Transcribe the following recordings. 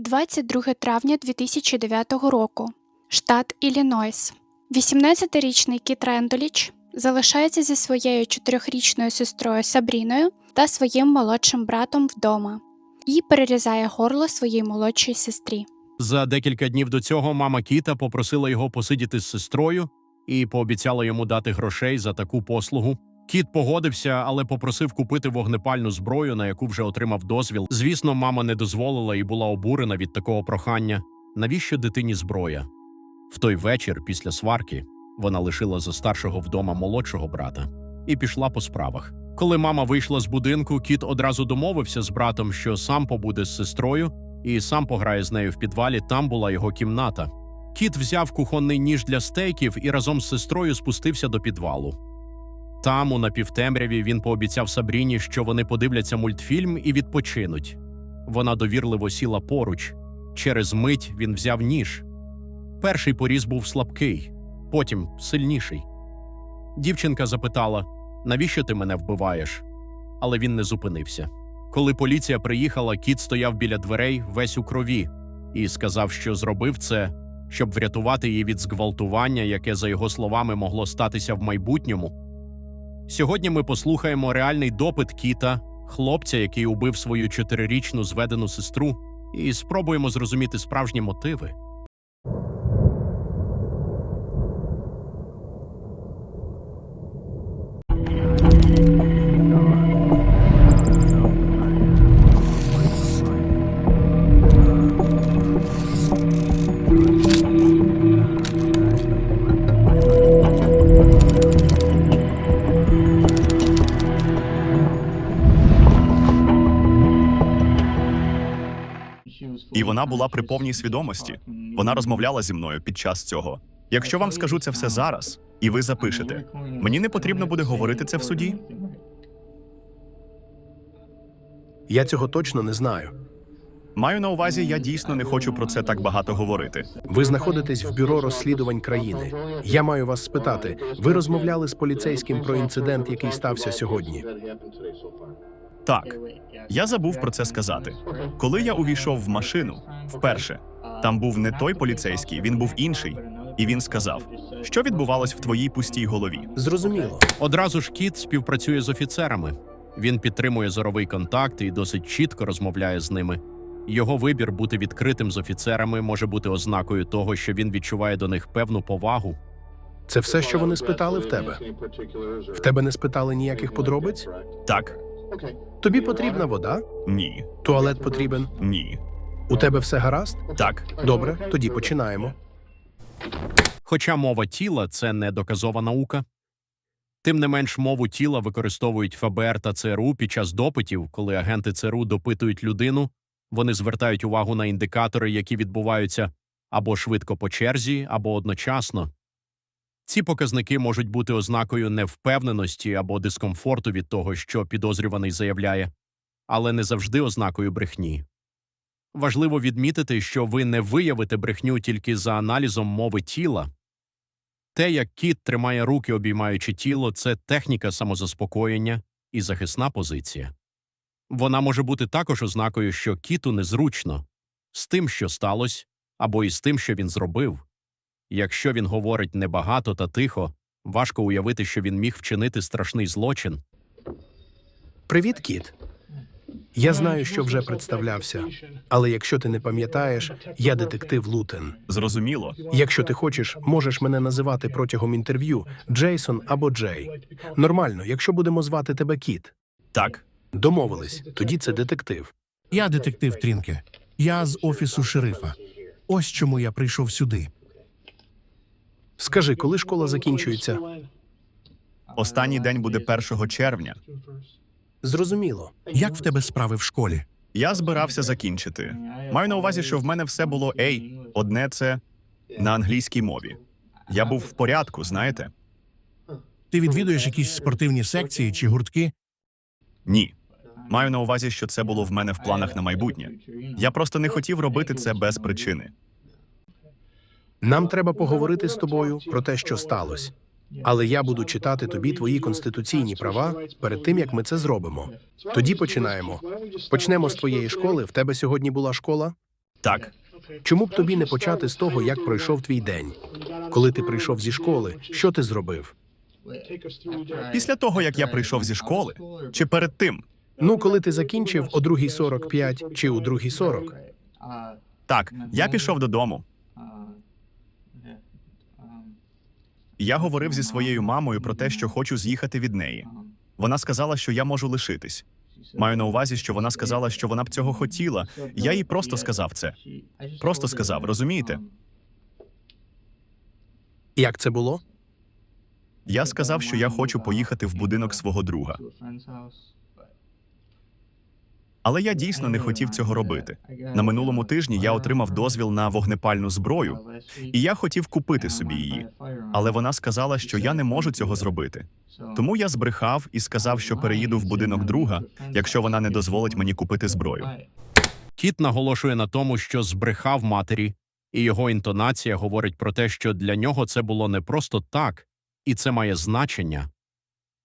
22 травня 2009 року. Штат Іллінойс. 18-річний Кіт Рендоліч залишається зі своєю чотирьохрічною сестрою Сабріною та своїм молодшим братом вдома і перерізає горло своїй молодшій сестрі. За декілька днів до цього мама Кіта попросила його посидіти з сестрою і пообіцяла йому дати грошей за таку послугу. Кіт погодився, але попросив купити вогнепальну зброю, на яку вже отримав дозвіл. Звісно, мама не дозволила і була обурена від такого прохання. Навіщо дитині зброя? В той вечір, після сварки, вона лишила за старшого вдома молодшого брата і пішла по справах. Коли мама вийшла з будинку, кіт одразу домовився з братом, що сам побуде з сестрою і сам пограє з нею в підвалі. Там була його кімната. Кіт взяв кухонний ніж для стейків і разом з сестрою спустився до підвалу. Там, у напівтемряві, він пообіцяв Сабріні, що вони подивляться мультфільм і відпочинуть. Вона довірливо сіла поруч. Через мить він взяв ніж. Перший поріз був слабкий, потім сильніший. Дівчинка запитала: навіщо ти мене вбиваєш? Але він не зупинився. Коли поліція приїхала, кіт стояв біля дверей весь у крові і сказав, що зробив це, щоб врятувати її від зґвалтування, яке, за його словами, могло статися в майбутньому. Сьогодні ми послухаємо реальний допит кіта, хлопця, який убив свою чотирирічну зведену сестру, і спробуємо зрозуміти справжні мотиви. Вона була при повній свідомості. Вона розмовляла зі мною під час цього. Якщо вам скажу це все зараз, і ви запишете, мені не потрібно буде говорити це в суді. Я цього точно не знаю. Маю на увазі, я дійсно не хочу про це так багато говорити. Ви знаходитесь в бюро розслідувань країни. Я маю вас спитати. Ви розмовляли з поліцейським про інцидент, який стався сьогодні. Так, я забув про це сказати. Коли я увійшов в машину вперше, там був не той поліцейський, він був інший, і він сказав, що відбувалось в твоїй пустій голові. Зрозуміло. Одразу ж кіт співпрацює з офіцерами. Він підтримує зоровий контакт і досить чітко розмовляє з ними. Його вибір бути відкритим з офіцерами може бути ознакою того, що він відчуває до них певну повагу. Це все, що вони спитали в тебе. В тебе не спитали ніяких подробиць? Так, Тобі потрібна вода? ні, Туалет потрібен? ні, У тебе все гаразд? так. Добре, тоді починаємо. Хоча мова тіла це не доказова наука. Тим не менш, мову тіла використовують ФБР та ЦРУ під час допитів, коли агенти ЦРУ допитують людину, вони звертають увагу на індикатори, які відбуваються або швидко по черзі, або одночасно. Ці показники можуть бути ознакою невпевненості або дискомфорту від того, що підозрюваний заявляє, але не завжди ознакою брехні. Важливо відмітити, що ви не виявите брехню тільки за аналізом мови тіла. Те, як кіт тримає руки, обіймаючи тіло, це техніка самозаспокоєння і захисна позиція. Вона може бути також ознакою, що кіту незручно з тим, що сталося, або із тим, що він зробив. Якщо він говорить небагато та тихо, важко уявити, що він міг вчинити страшний злочин. Привіт, кіт. Я знаю, що вже представлявся, але якщо ти не пам'ятаєш, я детектив Лутен. Зрозуміло. Якщо ти хочеш, можеш мене називати протягом інтерв'ю Джейсон або Джей. Нормально, якщо будемо звати тебе Кіт. Так, Домовились, тоді це детектив. Я детектив Трінке. Я з офісу шерифа. Ось чому я прийшов сюди. Скажи, коли школа закінчується? останній день буде 1 червня. Зрозуміло. Як в тебе справи в школі? Я збирався закінчити. Маю на увазі, що в мене все було ей, одне це на англійській мові. Я був в порядку, знаєте? Ти відвідуєш якісь спортивні секції чи гуртки? Ні. Маю на увазі, що це було в мене в планах на майбутнє. Я просто не хотів робити це без причини. Нам треба поговорити з тобою про те, що сталося. Але я буду читати тобі твої конституційні права перед тим, як ми це зробимо. Тоді починаємо. Почнемо з твоєї школи. В тебе сьогодні була школа? Так, Чому б тобі не почати з того, як пройшов твій день? Коли ти прийшов зі школи, що ти зробив? після того як я прийшов зі школи, чи перед тим, Ну, коли ти закінчив о 2.45 чи о 2.40? так, я пішов додому. Я говорив зі своєю мамою про те, що хочу з'їхати від неї. Вона сказала, що я можу лишитись. Маю на увазі, що вона сказала, що вона б цього хотіла. Я їй просто сказав це. Просто сказав, розумієте? Як це було? Я сказав, що я хочу поїхати в будинок свого друга. Але я дійсно не хотів цього робити. На минулому тижні я отримав дозвіл на вогнепальну зброю, і я хотів купити собі її. Але вона сказала, що я не можу цього зробити. Тому я збрехав і сказав, що переїду в будинок друга, якщо вона не дозволить мені купити зброю. Кіт наголошує на тому, що збрехав матері, і його інтонація говорить про те, що для нього це було не просто так, і це має значення.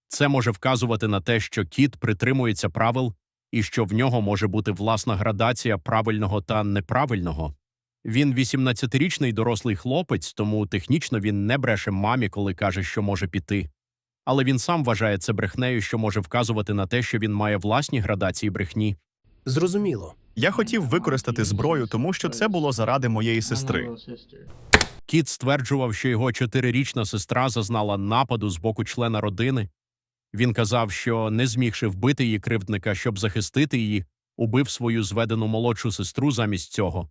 Це може вказувати на те, що кіт притримується правил і що в нього може бути власна градація правильного та неправильного. Він 18-річний дорослий хлопець, тому технічно він не бреше мамі, коли каже, що може піти. Але він сам вважає це брехнею, що може вказувати на те, що він має власні градації брехні. Зрозуміло. Я хотів використати зброю, тому що це було заради моєї сестри. Кіт стверджував, що його чотирирічна сестра зазнала нападу з боку члена родини. Він казав, що, не змігши вбити її кривдника, щоб захистити її, убив свою зведену молодшу сестру замість цього.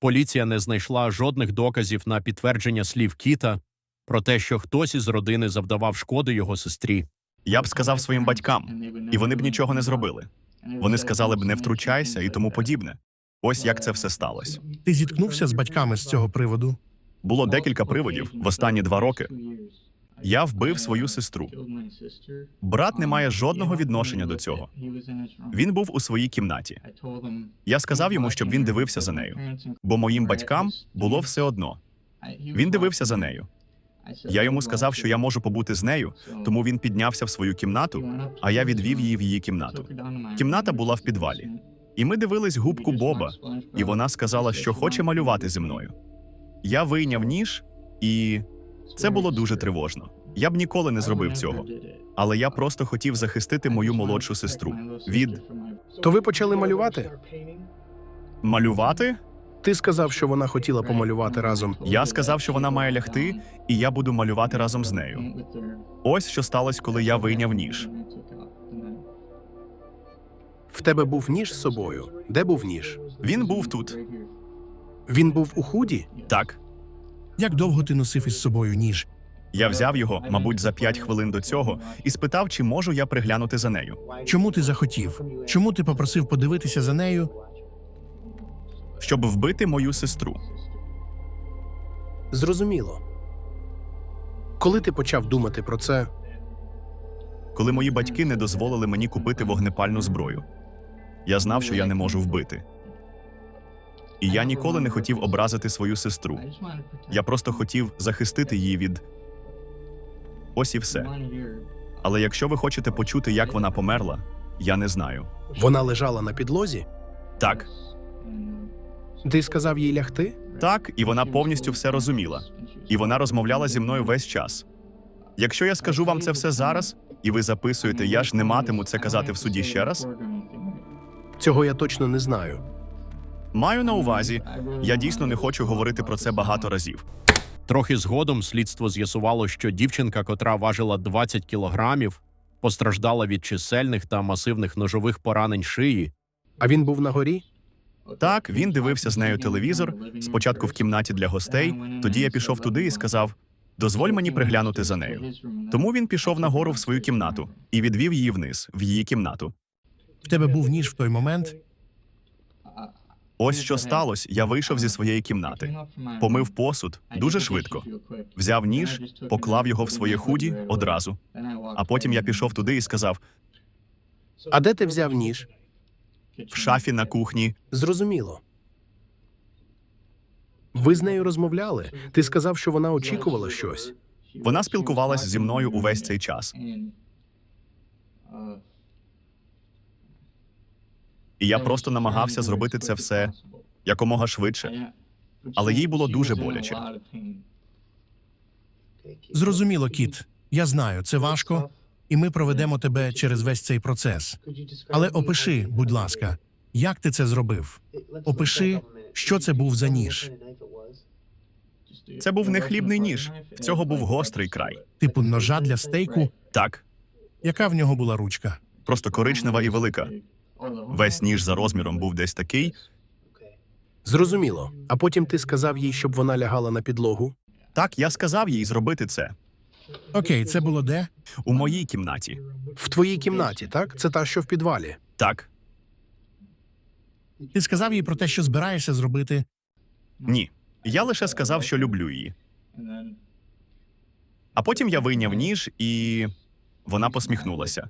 Поліція не знайшла жодних доказів на підтвердження слів кіта про те, що хтось із родини завдавав шкоди його сестрі. Я б сказав своїм батькам, і вони б нічого не зробили. Вони сказали б не втручайся і тому подібне. Ось як це все сталося. Ти зіткнувся з батьками з цього приводу? Було декілька приводів в останні два роки. Я вбив свою сестру. Брат не має жодного відношення до цього. Він був у своїй кімнаті. Я сказав йому, щоб він дивився за нею, бо моїм батькам було все одно. Він дивився за нею. Я йому сказав, що я можу побути з нею, тому він піднявся в свою кімнату, а я відвів її в її кімнату. Кімната була в підвалі. І ми дивились губку Боба, і вона сказала, що хоче малювати зі мною. Я вийняв ніж, і це було дуже тривожно. Я б ніколи не зробив цього, але я просто хотів захистити мою молодшу сестру від То ви почали малювати? малювати. Ти сказав, що вона хотіла помалювати разом. Я сказав, що вона має лягти, і я буду малювати разом з нею. Ось що сталося, коли я вийняв ніж. В тебе був ніж з собою. Де був ніж? Він був тут. Він був у худі? Так, Як довго ти носив із собою ніж? я взяв його, мабуть, за п'ять хвилин до цього, і спитав, чи можу я приглянути за нею. Чому ти захотів? Чому ти попросив подивитися за нею? щоб вбити мою сестру. Зрозуміло. Коли ти почав думати про це, коли мої батьки не дозволили мені купити вогнепальну зброю. Я знав, що я не можу вбити. І я ніколи не хотів образити свою сестру. Я просто хотів захистити її від. Ось і все. Але якщо ви хочете почути, як вона померла, я не знаю. вона лежала на підлозі? Так, Ти сказав їй лягти? так, і вона повністю все розуміла. І вона розмовляла зі мною весь час. Якщо я скажу вам це все зараз, і ви записуєте, я ж не матиму це казати в суді ще раз. Цього я точно не знаю. Маю на увазі, я дійсно не хочу говорити про це багато разів. Трохи згодом слідство з'ясувало, що дівчинка, котра важила 20 кілограмів, постраждала від чисельних та масивних ножових поранень шиї, А він був на горі? Так, він дивився з нею телевізор, спочатку в кімнаті для гостей. Тоді я пішов туди і сказав: дозволь мені приглянути за нею. Тому він пішов нагору в свою кімнату і відвів її вниз, в її кімнату. В тебе був ніж в той момент. Ось що сталося. Я вийшов зі своєї кімнати, помив посуд дуже швидко, взяв ніж, поклав його в своє худі одразу. А потім я пішов туди і сказав: А де ти взяв ніж? в шафі на кухні. Зрозуміло. Ви з нею розмовляли. Ти сказав, що вона очікувала щось. Вона спілкувалась зі мною увесь цей час. І я просто намагався зробити це все якомога швидше. Але їй було дуже боляче. Зрозуміло, кіт. Я знаю, це важко, і ми проведемо тебе через весь цей процес. Але опиши, будь ласка, як ти це зробив? Опиши, що це був за ніж. Це був не хлібний ніж, в цього був гострий край. Типу ножа для стейку, Так, яка в нього була ручка? просто коричнева і велика. Весь ніж за розміром був десь такий. Зрозуміло. А потім ти сказав їй, щоб вона лягала на підлогу. Так, я сказав їй зробити це Окей, це було де? у моїй кімнаті. В твоїй кімнаті, так? Це та, що в підвалі. Так, Ти сказав їй про те, що збираєшся зробити. ні. Я лише сказав, що люблю її. А потім я вийняв ніж, і вона посміхнулася.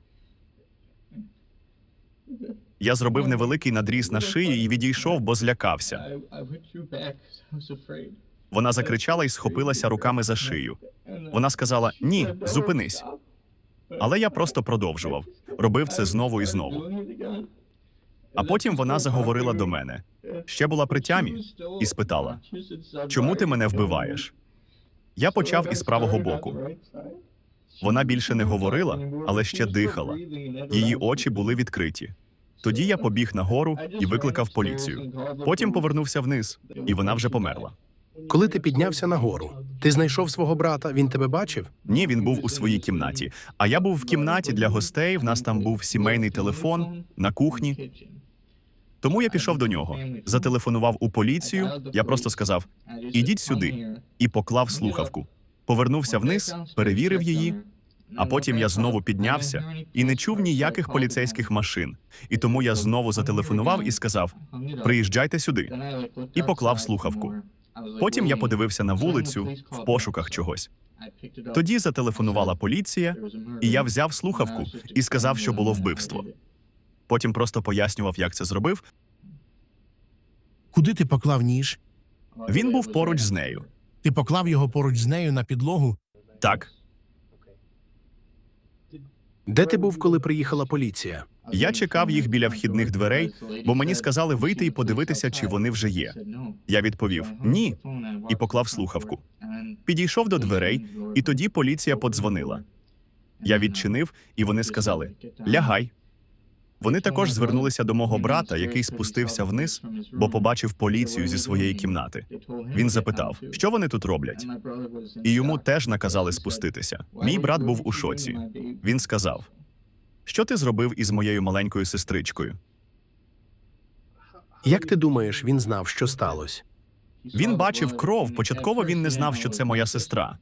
Я зробив невеликий надріз на шиї і відійшов, бо злякався. Вона закричала і схопилася руками за шию. Вона сказала: Ні, зупинись. Але я просто продовжував. Робив це знову і знову. А потім вона заговорила до мене. Ще була при тямі і спитала: Чому ти мене вбиваєш? Я почав із правого боку. Вона більше не говорила, але ще дихала. Її очі були відкриті. Тоді я побіг нагору і викликав поліцію. Потім повернувся вниз, і вона вже померла. Коли ти піднявся нагору, ти знайшов свого брата, він тебе бачив? Ні, він був у своїй кімнаті. А я був в кімнаті для гостей. В нас там був сімейний телефон на кухні. Тому я пішов до нього, зателефонував у поліцію. Я просто сказав: ідіть сюди, і поклав слухавку. Повернувся вниз, перевірив її. А потім я знову піднявся і не чув ніяких поліцейських машин. І тому я знову зателефонував і сказав: приїжджайте сюди. і поклав слухавку. Потім я подивився на вулицю в пошуках чогось. Тоді зателефонувала поліція, і я взяв слухавку і сказав, що було вбивство. Потім просто пояснював, як це зробив. Куди ти поклав ніж? Він був поруч з нею. Ти поклав його поруч з нею на підлогу. Так, Де ти був, коли приїхала поліція? я чекав їх біля вхідних дверей, бо мені сказали вийти і подивитися, чи вони вже є. Я відповів ні і поклав слухавку. Підійшов до дверей, і тоді поліція подзвонила. Я відчинив, і вони сказали: лягай. Вони також звернулися до мого брата, який спустився вниз, бо побачив поліцію зі своєї кімнати. Він запитав, що вони тут роблять. І йому теж наказали спуститися. Мій брат був у шоці. Він сказав: Що ти зробив із моєю маленькою сестричкою? Як ти думаєш, він знав, що сталося? Він бачив кров. Початково він не знав, що це моя сестра.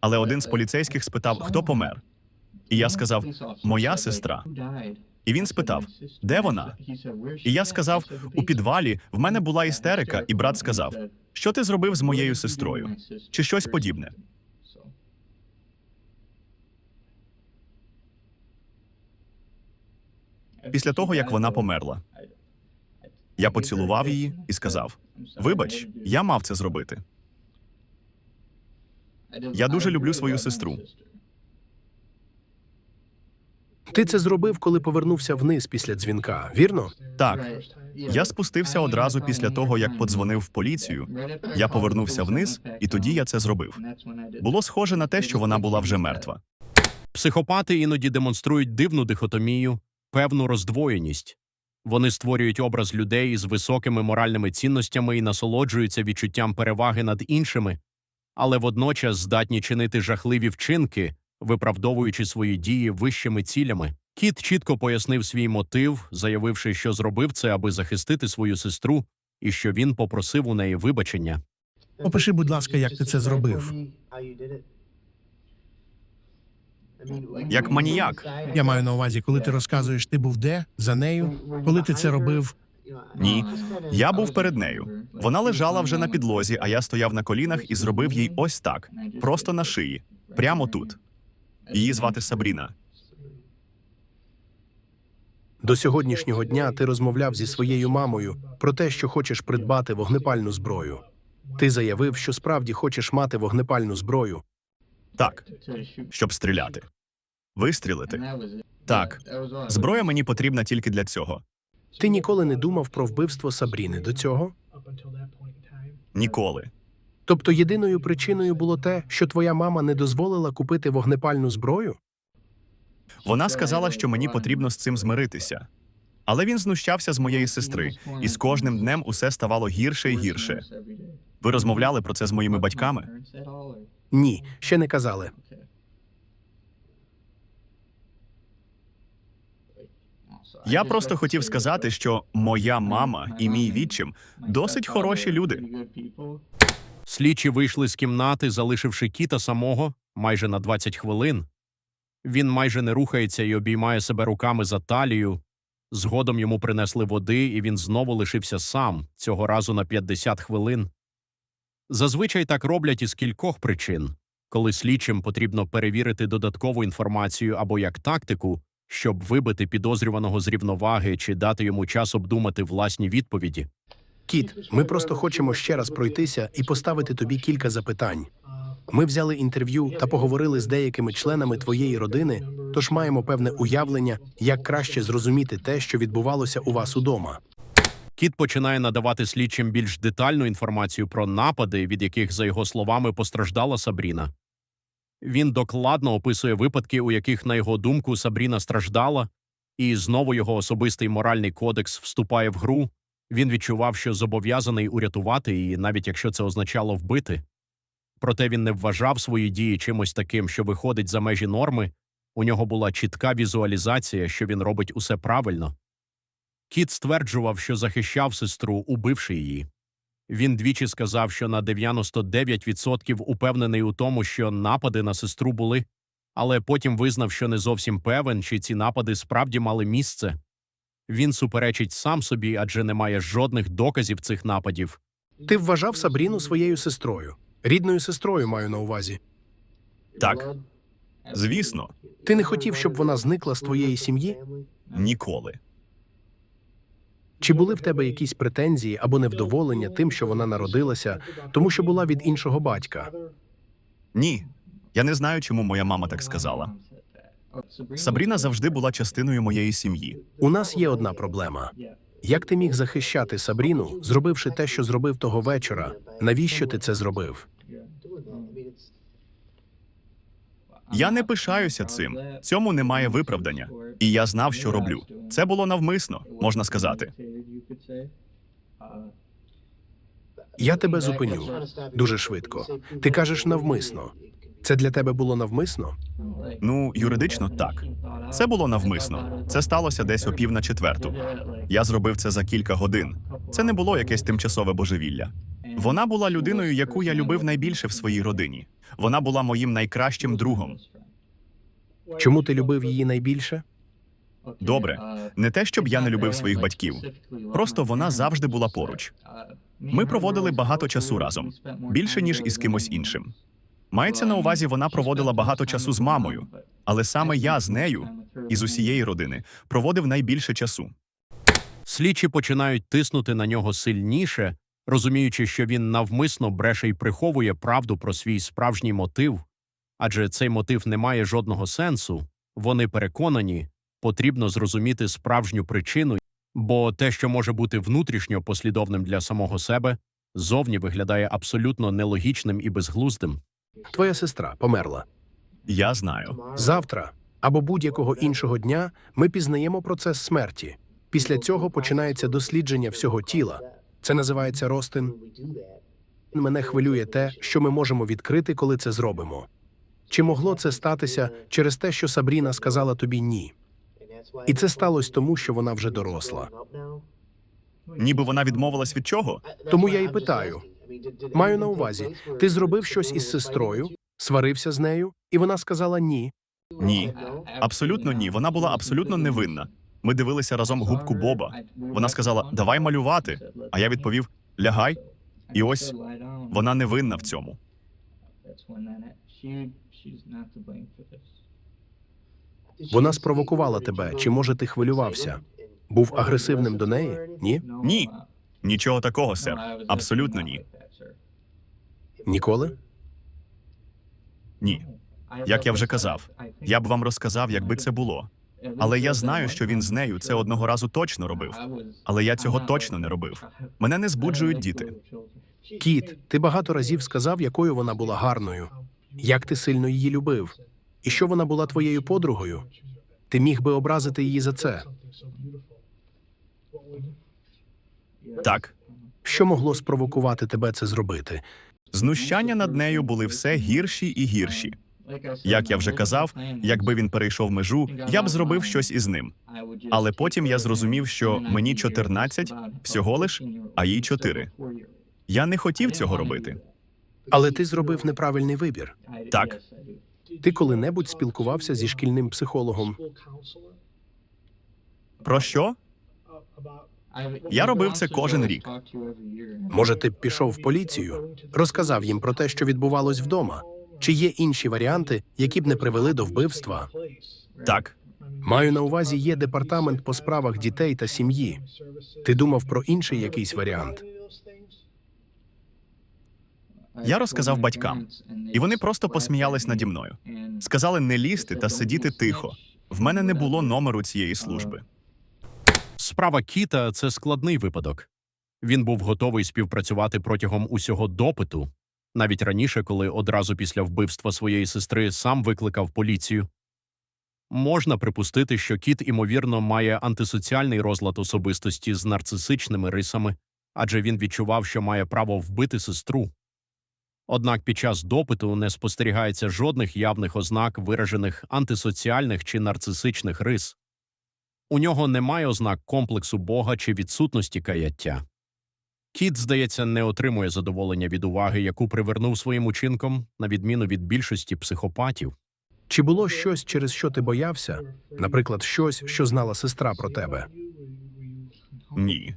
Але один з поліцейських спитав, хто помер. І я сказав, моя сестра. І він спитав, де вона? І я сказав, у підвалі в мене була істерика, і брат сказав, що ти зробив з моєю сестрою? Чи щось подібне? Після того, як вона померла, я поцілував її і сказав: Вибач, я мав це зробити. Я дуже люблю свою сестру. Ти це зробив, коли повернувся вниз після дзвінка, вірно? Так, я спустився одразу після того, як подзвонив в поліцію. Я повернувся вниз, і тоді я це зробив. Було схоже на те, що вона була вже мертва. Психопати іноді демонструють дивну дихотомію, певну роздвоєність. Вони створюють образ людей з високими моральними цінностями і насолоджуються відчуттям переваги над іншими, але водночас здатні чинити жахливі вчинки, виправдовуючи свої дії вищими цілями. Кіт чітко пояснив свій мотив, заявивши, що зробив це, аби захистити свою сестру, і що він попросив у неї вибачення. Опиши, будь ласка, як ти це зробив. Як маніяк. Я маю на увазі, коли ти розказуєш, ти був де за нею, коли ти це робив. Ні, я був перед нею. Вона лежала вже на підлозі, а я стояв на колінах і зробив їй ось так, просто на шиї, прямо тут. Її звати Сабріна. До сьогоднішнього дня ти розмовляв зі своєю мамою про те, що хочеш придбати вогнепальну зброю. Ти заявив, що справді хочеш мати вогнепальну зброю. Так, щоб стріляти. Вистрілити. Так, зброя мені потрібна тільки для цього. Ти ніколи не думав про вбивство Сабріни до цього? Ніколи. Тобто єдиною причиною було те, що твоя мама не дозволила купити вогнепальну зброю? Вона сказала, що мені потрібно з цим змиритися. Але він знущався з моєї сестри, і з кожним днем усе ставало гірше і гірше. Ви розмовляли про це з моїми батьками? Ні, ще не казали. Я просто хотів сказати, що моя мама і мій відчим досить хороші люди. Слідчі вийшли з кімнати, залишивши кіта самого майже на 20 хвилин. Він майже не рухається і обіймає себе руками за талію. Згодом йому принесли води, і він знову лишився сам, цього разу на 50 хвилин. Зазвичай так роблять із кількох причин, коли слідчим потрібно перевірити додаткову інформацію або як тактику, щоб вибити підозрюваного з рівноваги чи дати йому час обдумати власні відповіді. Кіт, ми просто хочемо ще раз пройтися і поставити тобі кілька запитань. Ми взяли інтерв'ю та поговорили з деякими членами твоєї родини, тож маємо певне уявлення, як краще зрозуміти те, що відбувалося у вас удома. Кіт починає надавати слідчим більш детальну інформацію про напади, від яких, за його словами, постраждала Сабріна. Він докладно описує випадки, у яких, на його думку, Сабріна страждала, і знову його особистий моральний кодекс вступає в гру. Він відчував, що зобов'язаний урятувати її, навіть якщо це означало вбити. Проте він не вважав свої дії чимось таким, що виходить за межі норми. У нього була чітка візуалізація, що він робить усе правильно. Кіт стверджував, що захищав сестру, убивши її. Він двічі сказав, що на 99% упевнений у тому, що напади на сестру були, але потім визнав, що не зовсім певен, чи ці напади справді мали місце. Він суперечить сам собі, адже немає жодних доказів цих нападів. Ти вважав Сабріну своєю сестрою, рідною сестрою маю на увазі. Так, звісно, Ти не хотів, щоб вона зникла з твоєї сім'ї? ніколи. Чи були в тебе якісь претензії або невдоволення тим, що вона народилася, тому що була від іншого батька? Ні. Я не знаю, чому моя мама так сказала. Сабріна завжди була частиною моєї сім'ї. У нас є одна проблема. Як ти міг захищати Сабріну, зробивши те, що зробив того вечора? Навіщо ти це зробив? Я не пишаюся цим. Цьому немає виправдання. І я знав, що роблю. Це було навмисно, можна сказати. Я тебе зупиню дуже швидко. Ти кажеш навмисно. Це для тебе було навмисно? Ну, юридично так. Це було навмисно. Це сталося десь о пів на четверту. Я зробив це за кілька годин. Це не було якесь тимчасове божевілля. Вона була людиною, яку я любив найбільше в своїй родині. Вона була моїм найкращим другом. Чому ти любив її найбільше? Добре, не те, щоб я не любив своїх батьків. Просто вона завжди була поруч. Ми проводили багато часу разом, більше ніж із кимось іншим. Мається на увазі, вона проводила багато часу з мамою, але саме я з нею із усієї родини проводив найбільше часу. Слідчі починають тиснути на нього сильніше, розуміючи, що він навмисно бреше й приховує правду про свій справжній мотив, адже цей мотив не має жодного сенсу. Вони переконані, потрібно зрозуміти справжню причину, бо те, що може бути внутрішньо послідовним для самого себе, зовні виглядає абсолютно нелогічним і безглуздим. Твоя сестра померла. Я знаю. Завтра або будь-якого іншого дня ми пізнаємо процес смерті. Після цього починається дослідження всього тіла. Це називається розтин. Мене хвилює те, що ми можемо відкрити, коли це зробимо. Чи могло це статися через те, що Сабріна сказала тобі ні? І це сталося тому, що вона вже доросла. Ніби вона відмовилась від чого? Тому я і питаю. Маю на увазі, ти зробив щось із сестрою, сварився з нею, і вона сказала ні. Ні, абсолютно ні. Вона була абсолютно невинна. Ми дивилися разом губку Боба. Вона сказала: Давай малювати. А я відповів: Лягай. І ось вона невинна в цьому. Вона спровокувала тебе. Чи може ти хвилювався? Був агресивним до неї? Ні? Ні. Нічого такого, сер. Абсолютно ні. Ніколи? Ні. Як я вже казав, я б вам розказав, якби це було. Але я знаю, що він з нею це одного разу точно робив. Але я цього точно не робив. Мене не збуджують діти. Кіт, ти багато разів сказав, якою вона була гарною, як ти сильно її любив, і що вона була твоєю подругою. Ти міг би образити її за це. Так, Що могло спровокувати тебе це зробити? Знущання над нею були все гірші і гірші. Як я вже казав, якби він перейшов межу, я б зробив щось із ним. Але потім я зрозумів, що мені 14 всього лиш, а їй 4. Я не хотів цього робити. Але ти зробив неправильний вибір. Так. Ти коли-небудь спілкувався зі шкільним психологом? Про що? Я робив це кожен рік. Може, ти б пішов в поліцію, розказав їм про те, що відбувалось вдома? Чи є інші варіанти, які б не привели до вбивства? Так, Маю на увазі, є департамент по справах дітей та сім'ї. Ти думав про інший якийсь варіант? я розказав батькам, і вони просто посміялись наді мною. Сказали не лізти та сидіти тихо. В мене не було номеру цієї служби. Справа Кіта це складний випадок. Він був готовий співпрацювати протягом усього допиту, навіть раніше, коли одразу після вбивства своєї сестри сам викликав поліцію. Можна припустити, що кіт, імовірно, має антисоціальний розлад особистості з нарцисичними рисами, адже він відчував, що має право вбити сестру. Однак під час допиту не спостерігається жодних явних ознак виражених антисоціальних чи нарцисичних рис. У нього немає ознак комплексу Бога чи відсутності каяття. Кіт, здається, не отримує задоволення від уваги, яку привернув своїм учинком, на відміну від більшості психопатів. Чи було щось, через що ти боявся? Наприклад, щось, що знала сестра про тебе? Ні.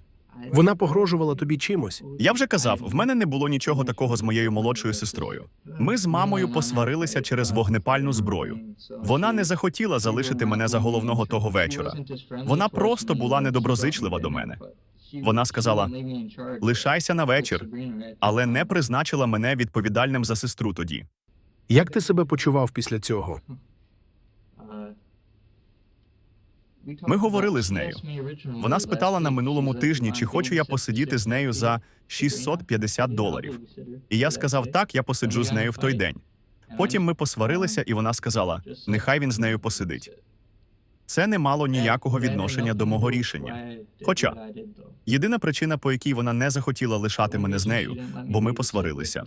Вона погрожувала тобі чимось? Я вже казав, в мене не було нічого такого з моєю молодшою сестрою. Ми з мамою посварилися через вогнепальну зброю. Вона не захотіла залишити мене за головного того вечора. Вона просто була недоброзичлива до мене. Вона сказала: лишайся на вечір, але не призначила мене відповідальним за сестру тоді. Як ти себе почував після цього? Ми говорили з нею. Вона спитала на минулому тижні, чи хочу я посидіти з нею за 650 доларів. І я сказав, так, я посиджу з нею в той день. Потім ми посварилися, і вона сказала: нехай він з нею посидить. Це не мало ніякого відношення до мого рішення. Хоча єдина причина, по якій вона не захотіла лишати мене з нею, бо ми посварилися.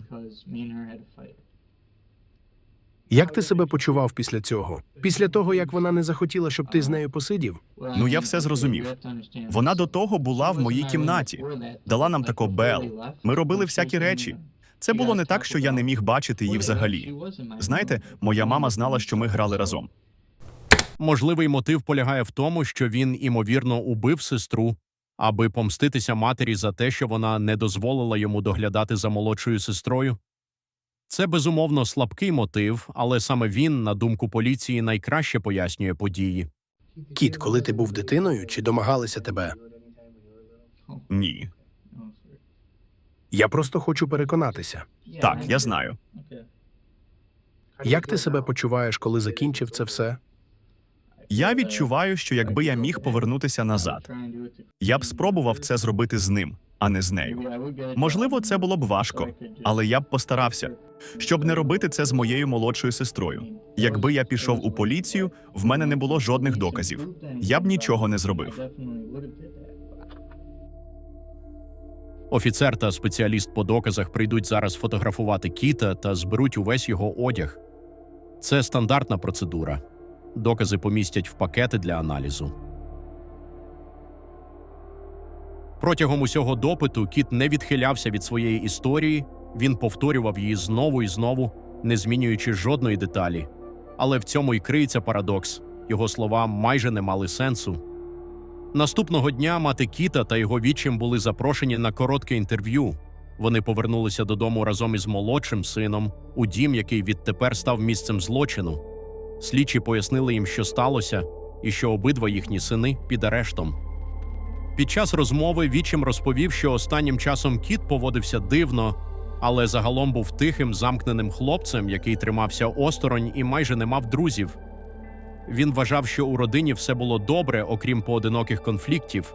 Як ти себе почував після цього? Після того, як вона не захотіла, щоб ти з нею посидів? Ну я все зрозумів. Вона до того була в моїй кімнаті, дала нам тако бел. Ми робили всякі речі. Це було не так, що я не міг бачити її взагалі. Знаєте, моя мама знала, що ми грали разом. Можливий мотив полягає в тому, що він, імовірно, убив сестру, аби помститися матері за те, що вона не дозволила йому доглядати за молодшою сестрою. Це безумовно слабкий мотив, але саме він, на думку поліції, найкраще пояснює події. Кіт, коли ти був дитиною, чи домагалися тебе? Ні. Я просто хочу переконатися. Так, я знаю. Як ти себе почуваєш, коли закінчив це все? Я відчуваю, що якби я міг повернутися назад, я б спробував це зробити з ним, а не з нею. Можливо, це було б важко, але я б постарався, щоб не робити це з моєю молодшою сестрою. Якби я пішов у поліцію, в мене не було жодних доказів. Я б нічого не зробив. Офіцер та спеціаліст по доказах прийдуть зараз фотографувати кіта та зберуть увесь його одяг. Це стандартна процедура. Докази помістять в пакети для аналізу. Протягом усього допиту кіт не відхилявся від своєї історії, він повторював її знову і знову, не змінюючи жодної деталі. Але в цьому й криється парадокс його слова майже не мали сенсу. Наступного дня мати Кіта та його вічим були запрошені на коротке інтерв'ю. Вони повернулися додому разом із молодшим сином у дім, який відтепер став місцем злочину. Слідчі пояснили їм, що сталося, і що обидва їхні сини під арештом. Під час розмови вічим розповів, що останнім часом кіт поводився дивно, але загалом був тихим, замкненим хлопцем, який тримався осторонь і майже не мав друзів. Він вважав, що у родині все було добре, окрім поодиноких конфліктів.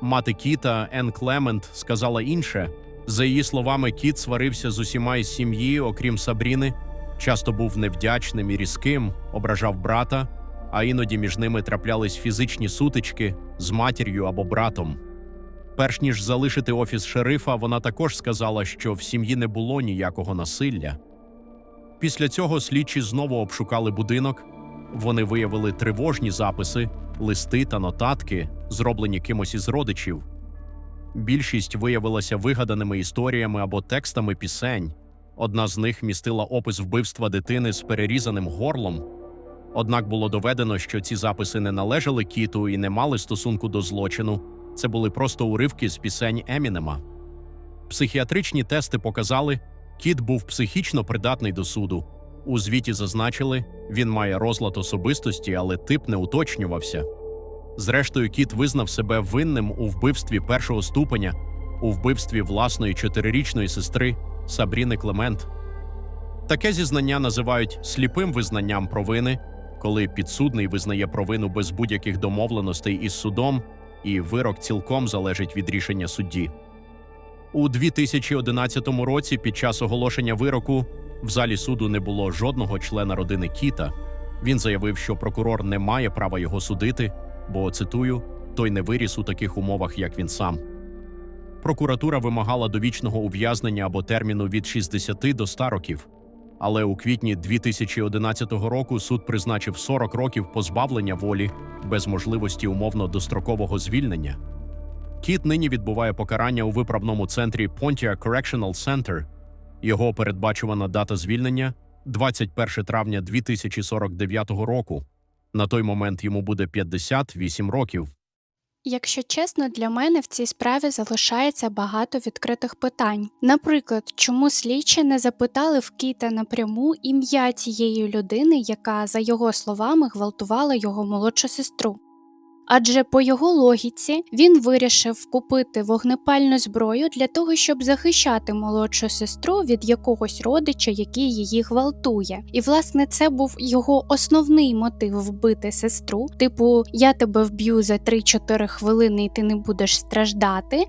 Мати Кіта Ен Клемент сказала інше. За її словами, Кіт сварився з усіма із сім'ї, окрім Сабріни, часто був невдячним і різким, ображав брата, а іноді між ними траплялись фізичні сутички з матір'ю або братом. Перш ніж залишити офіс шерифа, вона також сказала, що в сім'ї не було ніякого насилля. Після цього слідчі знову обшукали будинок. Вони виявили тривожні записи, листи та нотатки, зроблені кимось із родичів. Більшість виявилася вигаданими історіями або текстами пісень. Одна з них містила опис вбивства дитини з перерізаним горлом. Однак було доведено, що ці записи не належали кіту і не мали стосунку до злочину. Це були просто уривки з пісень Емінема. Психіатричні тести показали, кіт був психічно придатний до суду. У звіті зазначили, він має розлад особистості, але тип не уточнювався. Зрештою, кіт визнав себе винним у вбивстві першого ступеня, у вбивстві власної чотирирічної сестри Сабріни Клемент. Таке зізнання називають сліпим визнанням провини, коли підсудний визнає провину без будь-яких домовленостей із судом, і вирок цілком залежить від рішення судді. У 2011 році, під час оголошення вироку, в залі суду не було жодного члена родини Кіта. Він заявив, що прокурор не має права його судити, бо цитую, той не виріс у таких умовах, як він сам. Прокуратура вимагала довічного ув'язнення або терміну від 60 до 100 років. Але у квітні 2011 року суд призначив 40 років позбавлення волі без можливості умовно дострокового звільнення. Кіт нині відбуває покарання у виправному центрі Pontiac Correctional Center. Його передбачувана дата звільнення 21 травня 2049 року. На той момент йому буде 58 років. Якщо чесно, для мене в цій справі залишається багато відкритих питань. Наприклад, чому слідчі не запитали в Кіта напряму ім'я цієї людини, яка, за його словами, гвалтувала його молодшу сестру? Адже по його логіці він вирішив купити вогнепальну зброю для того, щоб захищати молодшу сестру від якогось родича, який її гвалтує. І власне це був його основний мотив вбити сестру. Типу, я тебе вб'ю за 3-4 хвилини, і ти не будеш страждати.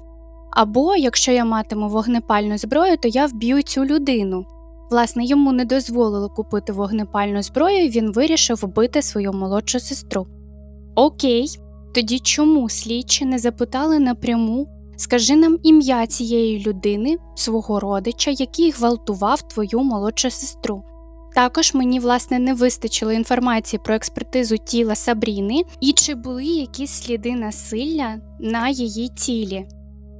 Або якщо я матиму вогнепальну зброю, то я вб'ю цю людину. Власне, йому не дозволили купити вогнепальну зброю, і він вирішив вбити свою молодшу сестру. Окей, тоді чому слідчі не запитали напряму скажи нам ім'я цієї людини, свого родича, який гвалтував твою молодшу сестру? Також мені власне не вистачило інформації про експертизу тіла Сабріни і чи були якісь сліди насилля на її тілі.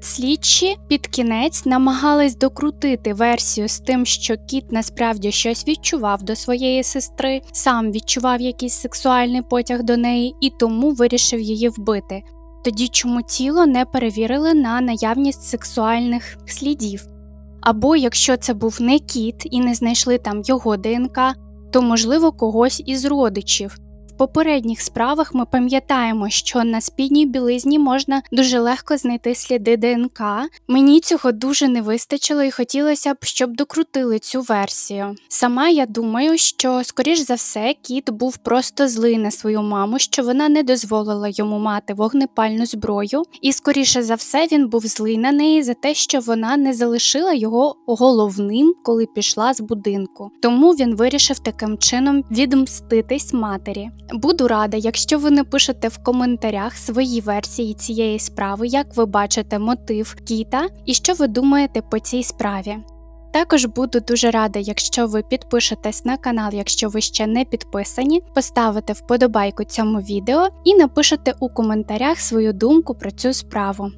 Слідчі під кінець намагались докрутити версію з тим, що кіт насправді щось відчував до своєї сестри, сам відчував якийсь сексуальний потяг до неї і тому вирішив її вбити. Тоді чому тіло не перевірили на наявність сексуальних слідів? Або якщо це був не кіт і не знайшли там його ДНК, то можливо когось із родичів. Попередніх справах ми пам'ятаємо, що на спідній білизні можна дуже легко знайти сліди ДНК. Мені цього дуже не вистачило і хотілося б, щоб докрутили цю версію. Сама я думаю, що, скоріш за все, кіт був просто злий на свою маму, що вона не дозволила йому мати вогнепальну зброю, і скоріше за все він був злий на неї за те, що вона не залишила його головним, коли пішла з будинку. Тому він вирішив таким чином відмститись матері. Буду рада, якщо ви напишете в коментарях свої версії цієї справи, як ви бачите мотив кіта і що ви думаєте по цій справі. Також буду дуже рада, якщо ви підпишетесь на канал, якщо ви ще не підписані, поставите вподобайку цьому відео і напишете у коментарях свою думку про цю справу.